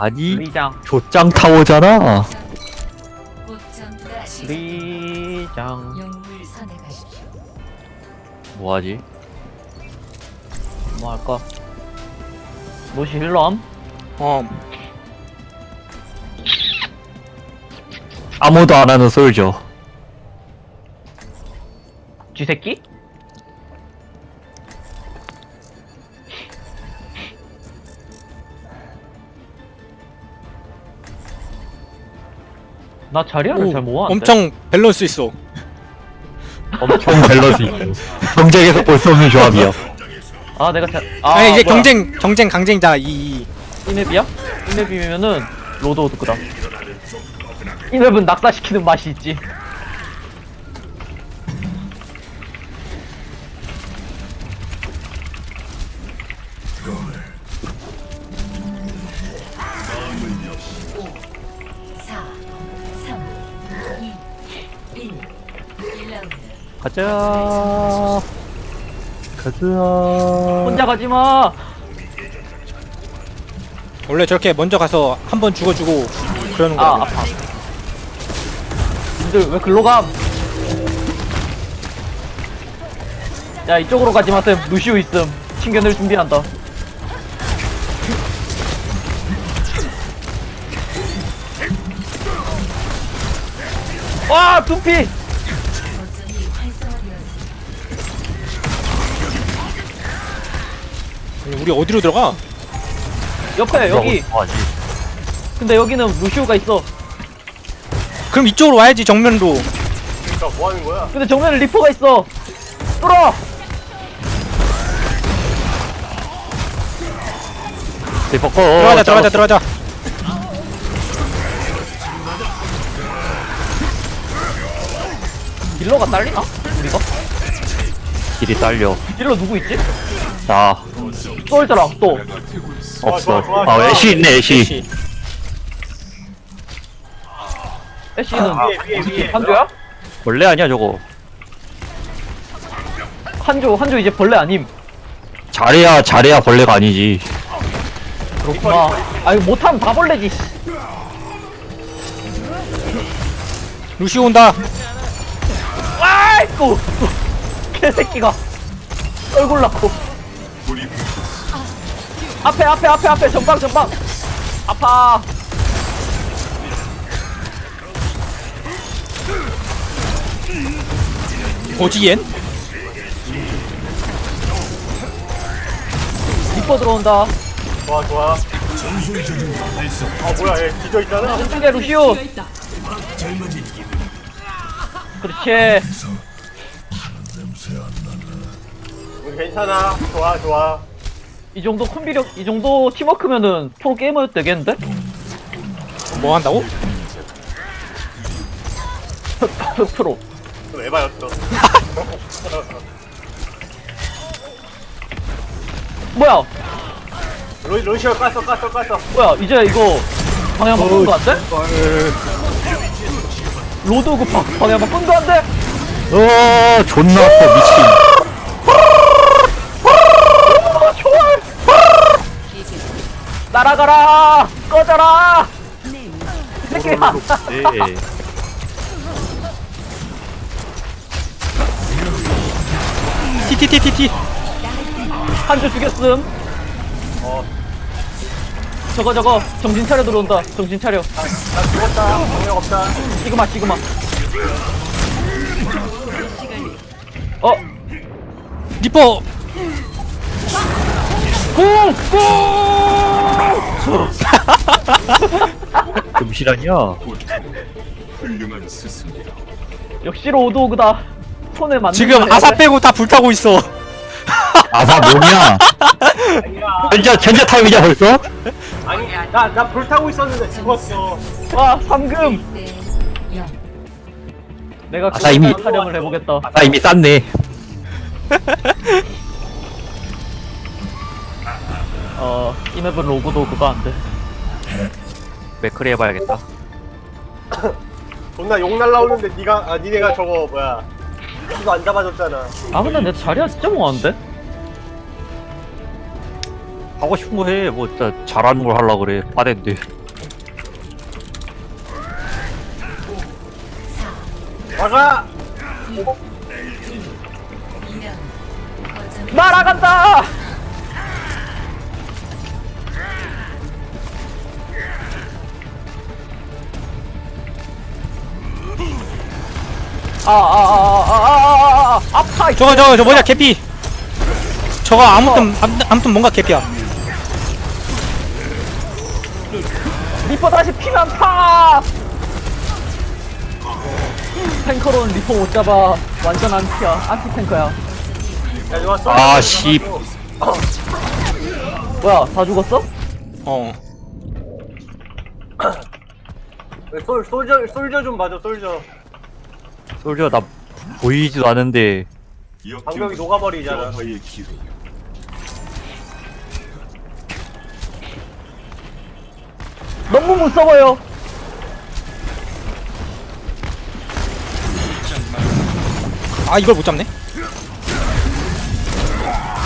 아니 리장 조짱 타워잖아. 리장. 뭐하지? 뭐 할까 노시 힐러함? 어 아무도 안 하는 솔져 쥐새끼? 나 자리를 오, 잘 모았는데 엄청 밸런스 있어. 엄청 밸런스 있고 경쟁에서 볼 수 없는 조합이야. 아 내가 잘... 아, 아 이제 뭐야. 경쟁 경쟁 강쟁자 이, 이. 이 맵이야? 이 맵이면은 로드 오드크다 이 맵은 낙사시키는 맛이 있지 가자. 가자. 혼자 가지 마. 원래 저렇게 먼저 가서 한 번 죽어주고 그러는 아 거야. 아파. 님들 왜 글로 감? 야 이쪽으로 가지마. 쌤 루시오 있음. 친견을 준비한다. 와 두피 우리 어디로 들어가? 옆에 여기. 뭐하지? 근데 여기는 루시오가 있어. 그럼 이쪽으로 와야지 정면으로. 근데 정면에 리퍼가 있어. 뚫어! 리퍼 꺼. 들어가자 들어가자 들어가자. 딜러가 딸리나? 우리가? 길이 딸려. 딜러 누구 있지? 나 쏠더라 또. 없어. 아 애쉬 있네 애쉬. 애쉬는. 한조야? 원래 아니야 저거? 한조 한조 이제 벌레 아님. 잘해야 잘해야 벌레가 아니지. 그렇구나. 아 이거 못하면 다 벌레지 씨. 루시 온다. 아이고. 개새끼가. 얼굴 낳고 앞에 앞에 앞에 앞에. 전방 전방. 아파. 얜? 리퍼 들어온다. 좋아 좋아. 아 뭐야 얘 뒤져있잖아. 왼쪽에 루시오 그렇지. 우리 괜찮아. 좋아 좋아 이 정도 콤비력 이 정도 팀워크면은 프로 게이머 되겠는데? 뭐 한다고? 프로 좀 에바였어 뭐야 로, 로시오 깠어 깠어 깠어 뭐야 이제 이거 방향 바꾼 거 안 돼? 로드 방- 방향 바꾼 거안 돼? 어 존나 아파 미친 아, 초월! 날아가라! 꺼져라! 이 새끼야! 네. 티티티티티 한 줄 죽였음. 저거 저거 정신 차려 들어온다. 정신 차려. 나 죽었다 방역 없다 시그마 시그마. 어, 리퍼 공! 금실하냐 역시 로드오그다. 손에 맞는. 지금 거네. 아사 빼고 다 불타고 있어 아사 뭐냐 전자 전자 타임이냐 벌써? 아니 나 나 불타고 있었는데 죽었어 와, 영. 내가 아사 이미- 그 촬영을 해보겠다. 아사 이미 쌌네 어, 이 맵은 로고도 그거 안 돼. 맥크리 해봐야겠다 존나 욕 날라오는데 니가 아 니네가 저거 뭐야 이거 안 잡아줬잖아 아, 근데 내 자리가 진짜 뭐한데? 하고 싶은 거 해. 뭐 진짜 잘하는 걸 하려 그래. 빠댄데. 4 막아 2 1 2라운드 거점을 날아간다! 아아아아아아아 아파 저거 저거 저 뭐냐 개피. 저거 아무튼 아무튼, 아무튼 뭔가 개피야. 리퍼 다시 피만 파! 탱커로는 리퍼 못 잡아. 완전 안티야. 안티 탱커야. 야 이거 써 아씨. 뭐야 다 죽었어? 어 솔 솔저 솔저 좀 봐줘 솔저. 솔저 나 보이지도 않은데 방벽이 녹아버리잖아 너무 무서워요. 아 이걸 못 잡네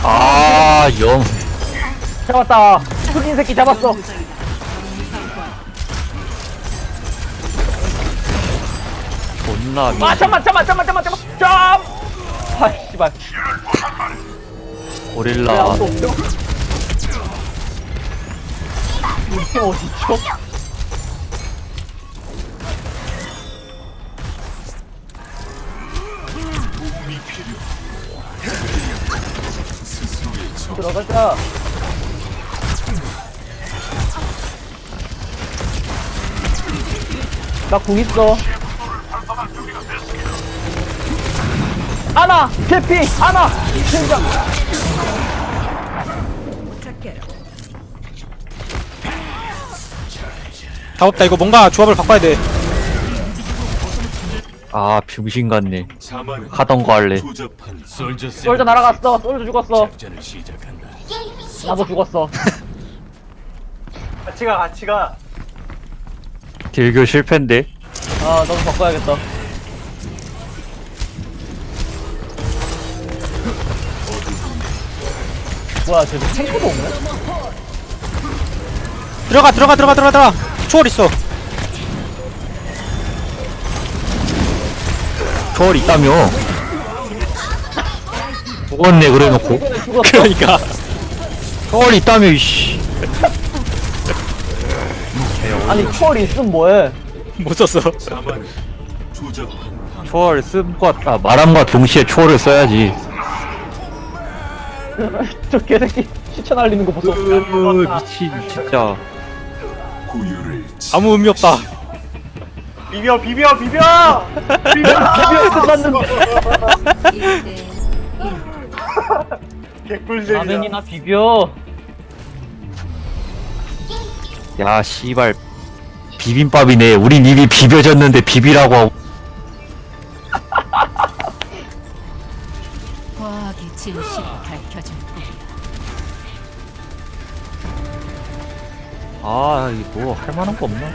아, 영. 잡았다. 흑인 새끼 잡았어. 존나 미. 아, 잠만, 잠만, 잠만, 잠만, 잠만. 점! 아, 씨발. 왜 고릴라. 아무도 없죠? 팀 어디죠? 들어가자. 나 궁 있어. 아나! 개피! 아나! 등장! 다 없다 이거 뭔가 조합을 바꿔야 돼 아, 병신 같네. 하던 거 할래. 솔저 날아갔어. 솔저 죽었어. 나도 죽었어. 같이 가 같이 가 딜교 실패인데. 아, 너무 바꿔야겠다. 뭐야, 쟤 탱크도 없네? 들어가 들어가 들어가 들어가 들어가 초월 있어 초월 있다며. 죽었네, 그래 놓고. 이번에 죽었어. 그러니까 초월 있다며, 이씨. 아니, 초월이 있으면 뭐해? 못 썼어 초월 씀과, 아, 말함과 동시에 초월을 써야지. 저 개새끼 시체 날리는 거 보소. 으, 미친, 진짜. 아무 의미 없다 비벼 비벼 비벼 비벼 끝났는데. 1대 개꿀잼이다 라면이나 비벼. 야, 씨발. 비빔밥이네. 우린 이미 비벼졌는데 비비라고 하고. 할 만한 거 없나?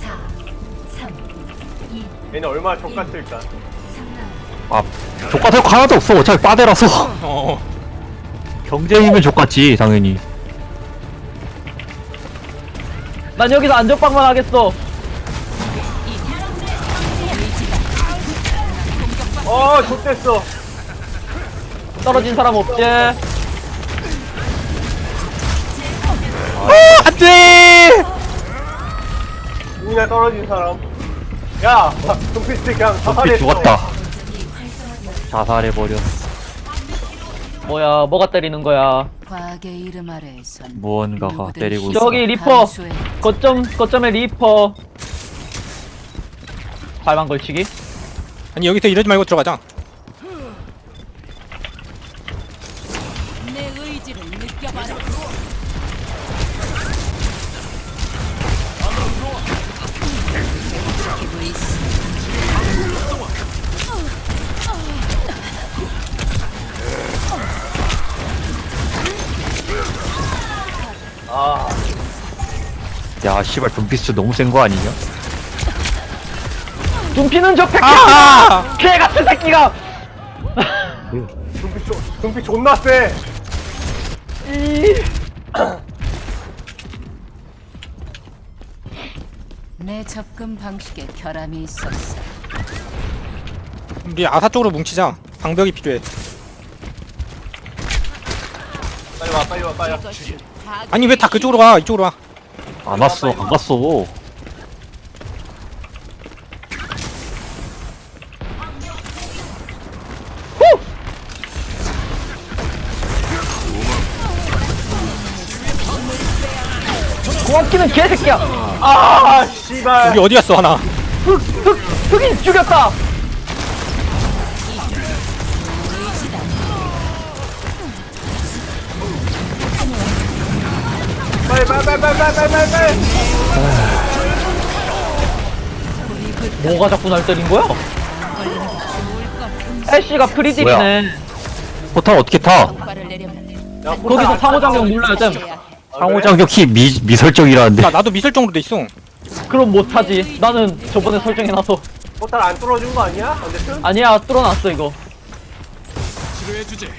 사, 삼, 이, 얘네 얼마나 족같을까. 아, 족같을 거 하나도 없어. 어차피 빠데라서. 어 경쟁이면 족같지, 당연히. 난 여기서 안전빵만 하겠어. 어 족됐어 떨어진 사람 없지? 안돼 눈에 떨어진 사람 야 돈피스트 그냥 덤피 자살했어 죽었다. 자살해버렸어. 뭐야, 뭐가 때리는 거야. 과학의 이름 아래에선 무언가가 때리고 있어. 저기 리퍼. 거점, 거점에 리퍼. 발만 걸치기? 아니 여기서 이러지 말고 들어가자 의지를 느껴봐라. 있어. 아 야, 씨발, 돈피스 너무 센 거 아니냐? 둠피는 저 아하! 개 같은 새끼가 눈빛 존 눈빛 존나 세. 이. 내 접근 방식에 결함이 있었어. 우리 아사 쪽으로 뭉치자. 방벽이 필요해. 빨리 와 빨리 와 빨리 와. 아니 왜 다 그쪽으로 가? 이쪽으로 와. 안 왔어 안 갔어 고맙기는 개새끼야 아 씨발. 우리 어디 갔어 하나 흑! 흑! 흑인 죽였다 빨리 빨리 빨리 빨리 빨리 빨리 빨리. 뭐가 자꾸 날 때린 거야? 애쉬가 프리딜이네 포탈 어떻게 타? 야, 거기서 됨 해야 해. 상호작용 키 미, 미설정이라는데 나 나도 미설정으로 돼 있어 그럼 못하지 나는 저번에 설정해놔서 포탈 안 뚫어준 거 아니야? 어쨌든. 아니야 뚫어놨어 이거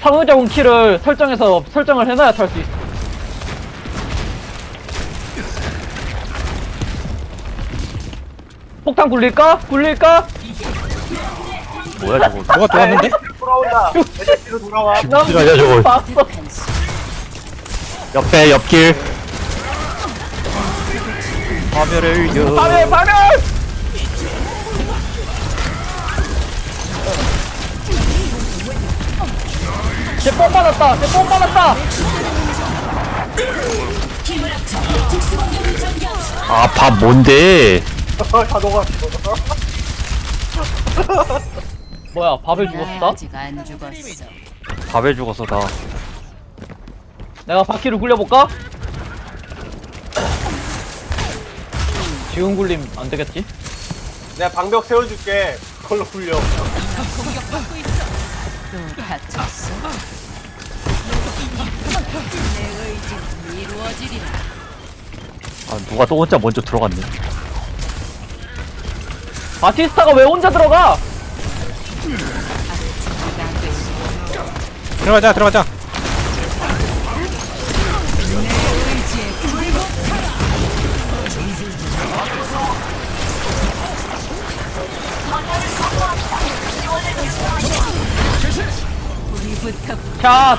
상호작용 키를 설정해서 설정을 해놔야 탈 수 있어 폭탄 굴릴까? 굴릴까? 뭐야 저거 뭐가 돌았는데? 돌아온다. 에저씨로 돌아와. 난 실화냐, 저거. 봤어 옆에 옆길 파멸을 여 파멸 파멸! 쟤뽕 받았다 쟤뽕 받았다 아밥 뭔데 다 녹았어. 뭐야 나 죽었다? 아직 안 죽었어. 밥에 죽어서 다 내가 바퀴를 굴려볼까? 지금 굴림 안 되겠지? 내가 방벽 세워줄게. 그걸로 굴려. 또 다쳤어. 내 의지는 이루어지리라. 아, 누가 또 혼자 먼저 들어갔네 바티스타가 왜 혼자 들어가? 들어가자 들어가자 자,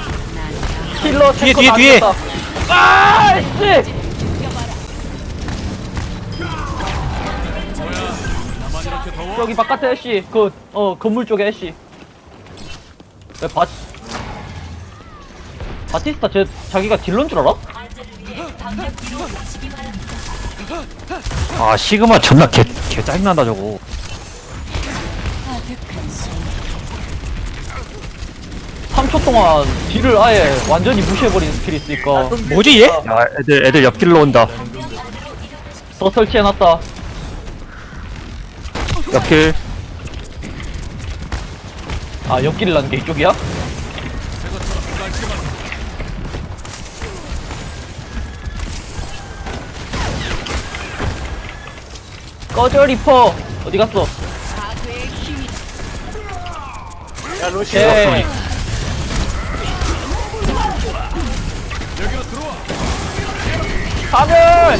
킬러 뒤에, 뒤에, 다 뒤에. 죽였다. 아, 씨! 저기 바깥에 애쉬, 그, 어, 건물 쪽에 애쉬. 왜 바, 바티스타 쟤, 자기가 딜러인 줄 알아? 아 시그마 존나 개, 개 짜증난다 저거. 3초 동안 딜을 아예 완전히 무시해버리는 스킬이 있으니까 뭐지 얘? 야 애들 애들 옆길로 온다 더 설치해놨다. 옆길 아, 옆길을 난게 이쪽이야? 꺼져 리퍼 어디 갔어? 야 로시. 오케이 파멸!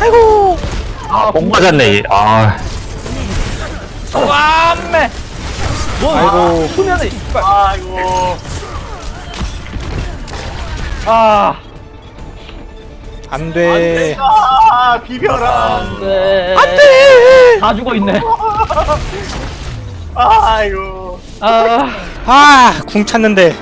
아이고 아뽕 맞았네 얘. 아뭐 아이고 수면에 이빨 아이고. 아 안돼. 아 비벼라. 안돼. 안돼. 다 죽어 있네. 아이고. 아. 아궁 찾는데